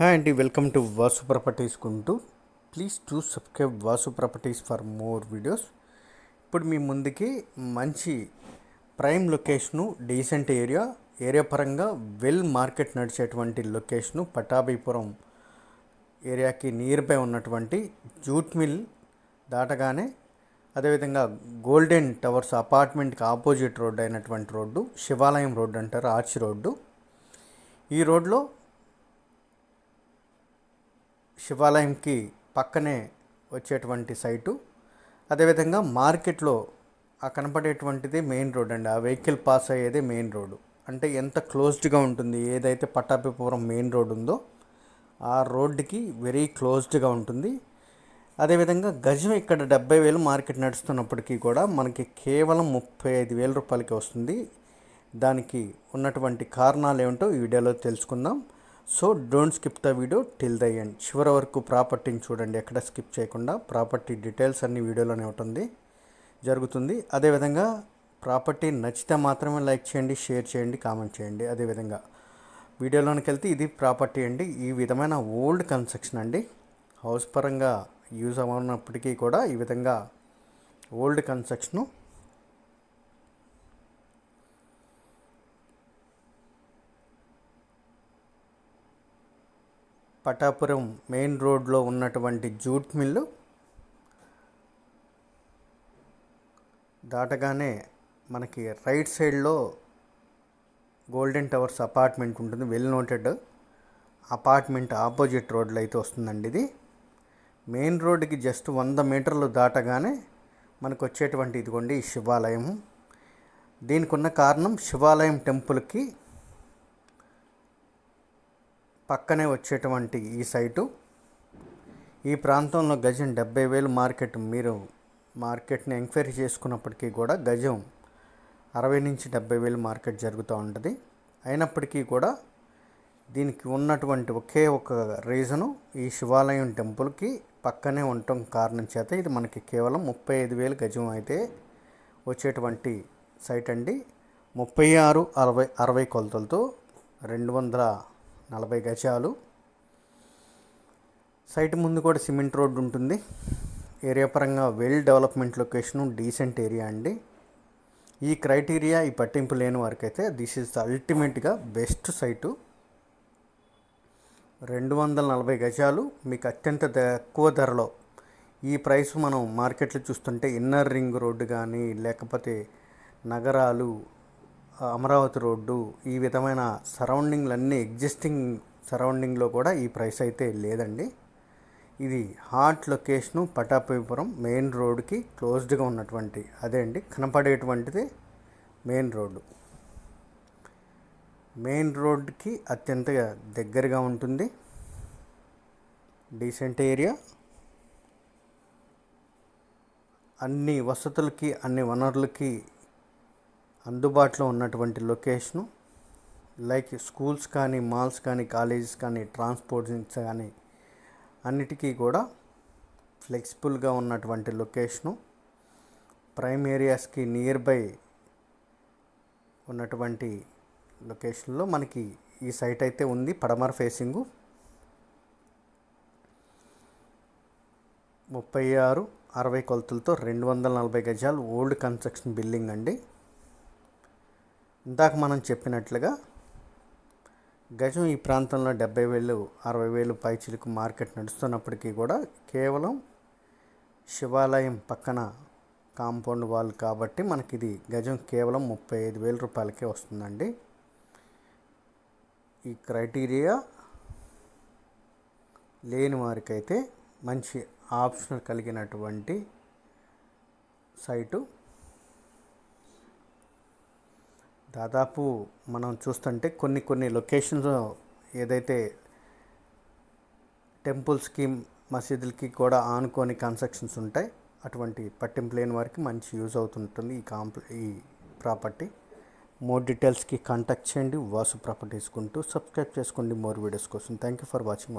Hi అండి welcome to Vasu properties కుంటూ please to subscribe Vasu properties for more videos ఇప్పుడు మీ ముందుకి మంచి prime location decent area area పరంగా వెల్ మార్కెట్ నడిచేటువంటి లొకేషను పటాభిపురం ఏరియాకి నియర్ బై ఉన్నటువంటి జూట్ మిల్ దాటగానే అదేవిధంగా గోల్డెన్ టవర్స్ అపార్ట్మెంట్కి ఆపోజిట్ రోడ్డు అయినటువంటి రోడ్డు శివాలయం రోడ్డు అంటారు ఆర్చ్ రోడ్డు. ఈ రోడ్లో శివాలయంకి పక్కనే వచ్చేటువంటి సైటు. అదేవిధంగా మార్కెట్లో ఆ కనపడేటువంటిది మెయిన్ రోడ్ అండి. ఆ వెహికల్ పాస్ అయ్యేది మెయిన్ రోడ్డు అంటే ఎంత క్లోజ్డ్గా ఉంటుంది ఏదైతే పట్టాభిపురం మెయిన్ రోడ్ ఉందో ఆ రోడ్డుకి వెరీ క్లోజ్డ్గా ఉంటుంది. అదేవిధంగా గజం ఇక్కడ డెబ్బై వేలు మార్కెట్ నడుస్తున్నప్పటికీ కూడా మనకి కేవలం ముప్పై ఐదు వేల రూపాయలకి వస్తుంది. దానికి ఉన్నటువంటి కారణాలు ఏమిటో ఈ వీడియోలో తెలుసుకుందాం. So don't skip the video till the end. చివరి వరకు ప్రాపర్టీని చూడండి ఎక్కడ స్కిప్ చేయకుండా. ప్రాపర్టీ డీటెయిల్స్ అన్ని వీడియోలోనే ఉంటుంది జరుగుతుంది. అదేవిధంగా ప్రాపర్టీ నచ్చితే మాత్రమే లైక్ చేయండి షేర్ చేయండి కామెంట్ చేయండి. అదేవిధంగా వీడియోలోనికి వెళ్తే ఇది ప్రాపర్టీ అండి. ఈ విధమైన ఓల్డ్ కన్స్ట్రక్షన్ అండి. హౌస్ పరంగా యూజ్ అవ్వనప్పటికీ కూడా ఈ విధంగా ఓల్డ్ కన్స్ట్రక్షను పటాపురం మెయిన్ రోడ్లో ఉన్నటువంటి జూట్ మిల్లు దాటగానే మనకి రైట్ సైడ్లో గోల్డెన్ టవర్స్ అపార్ట్మెంట్ ఉంటుంది వెల్ నోటెడ్. అపార్ట్మెంట్ ఆపోజిట్ రోడ్లో అయితే వస్తుందండి ఇది. మెయిన్ రోడ్డుకి జస్ట్ వంద మీటర్లు దాటగానే మనకు వచ్చేటువంటి ఇదిగోండి ఈ శివాలయం దీనికి ఉన్న కారణం శివాలయం టెంపుల్కి పక్కనే వచ్చేటువంటి ఈ సైటు. ఈ ప్రాంతంలో గజం డెబ్బై వేలు మార్కెట్. మీరు మార్కెట్ని ఎంక్వైరీ చేసుకున్నప్పటికీ కూడా గజం అరవై నుంచి డెబ్బై వేలు మార్కెట్ జరుగుతూ ఉంటుంది. అయినప్పటికీ కూడా దీనికి ఉన్నటువంటి ఒకే ఒక రీజను ఈ శివాలయం టెంపుల్కి పక్కనే ఉండటం కారణం చేత ఇది మనకి కేవలం ముప్పై ఐదు వేలు గజం అయితే వచ్చేటువంటి సైట్ అండి. ముప్పై ఆరు అరవై అరవై కొలతలతో రెండు వందల నలభై గజాలు. సైట్ ముందు కూడా సిమెంట్ రోడ్ ఉంటుంది. ఏరియా పరంగా well development location decent area అండి. ఈ క్రైటీరియా ఈ పట్టింపు లేని వారికైతే దిస్ ఈజ్ అల్టిమేట్గా బెస్ట్ సైటు. రెండు వందల నలభై గజాలు మీకు అత్యంత తక్కువ ధరలో. ఈ ప్రైస్ మనం మార్కెట్లో చూస్తుంటే ఇన్నర్ రింగ్ రోడ్డు కానీ లేకపోతే నగరాలు అమరావతి రోడ్డు ఈ విధమైన సరౌండింగ్లన్నీ ఎగ్జిస్టింగ్ సరౌండింగ్లో కూడా ఈ ప్రైస్ అయితే లేదండి. ఇది హాట్ లొకేషను పటాపిపురం మెయిన్ రోడ్కి క్లోజ్డ్గా ఉన్నటువంటి అదే అండి కనపడేటువంటిది మెయిన్ రోడ్డు. మెయిన్ రోడ్కి అత్యంత దగ్గరగా ఉంటుంది. డీసెంట్ ఏరియా అన్ని వసతులకి అన్ని వనరులకి అందుబాటులో ఉన్నటువంటి లొకేషను లైక్ స్కూల్స్ కానీ మాల్స్ కానీ కాలేజెస్ కానీ ట్రాన్స్పోర్ట్స్ కానీ అన్నిటికీ కూడా ఫ్లెక్సిబుల్గా ఉన్నటువంటి లొకేషను. ప్రైమ్ ఏరియాస్కి నియర్ బై ఉన్నటువంటి లొకేషన్లో మనకి ఈ సైట్ అయితే ఉంది పడమర ఫేసింగు. ముప్పై ఆరు అరవై కొలతలతో రెండు వందల నలభై గజాలు ఓల్డ్ కన్స్ట్రక్షన్ బిల్డింగ్ అండి. ఇందాక మనం చెప్పినట్లుగా గజం ఈ ప్రాంతంలో డెబ్బై వేలు అరవై వేలు పైచిలుకు మార్కెట్ నడుస్తున్నప్పటికీ కూడా కేవలం శివాలయం పక్కన కాంపౌండ్ వాల్ కాబట్టి మనకి ఇది గజం కేవలం ముప్పై ఐదు వేల రూపాయలకే వస్తుందండి. ఈ క్రైటీరియా లేని వారికైతే మంచి ఆప్షన్ కలిగినటువంటి సైటు దాదాపు మనం చూస్తుంటే కొన్ని కొన్ని లొకేషన్స్ ఏదైతే టెంపుల్స్కి మసీదులకి కూడా ఆనుకొని కన్స్ట్రక్షన్స్ ఉంటాయి అటువంటి పట్టింపు లేని వారికి మంచి యూజ్ అవుతుంటుంది ఈ కాంప్ల ఈ ప్రాపర్టీ. మోర్ డీటెయిల్స్కి కాంటాక్ట్ చేయండి వాసు ప్రాపర్టీస్ కుంటూ సబ్స్క్రైబ్ చేసుకోండి మోర్ వీడియోస్ కోసం. Thank you for watching Vasu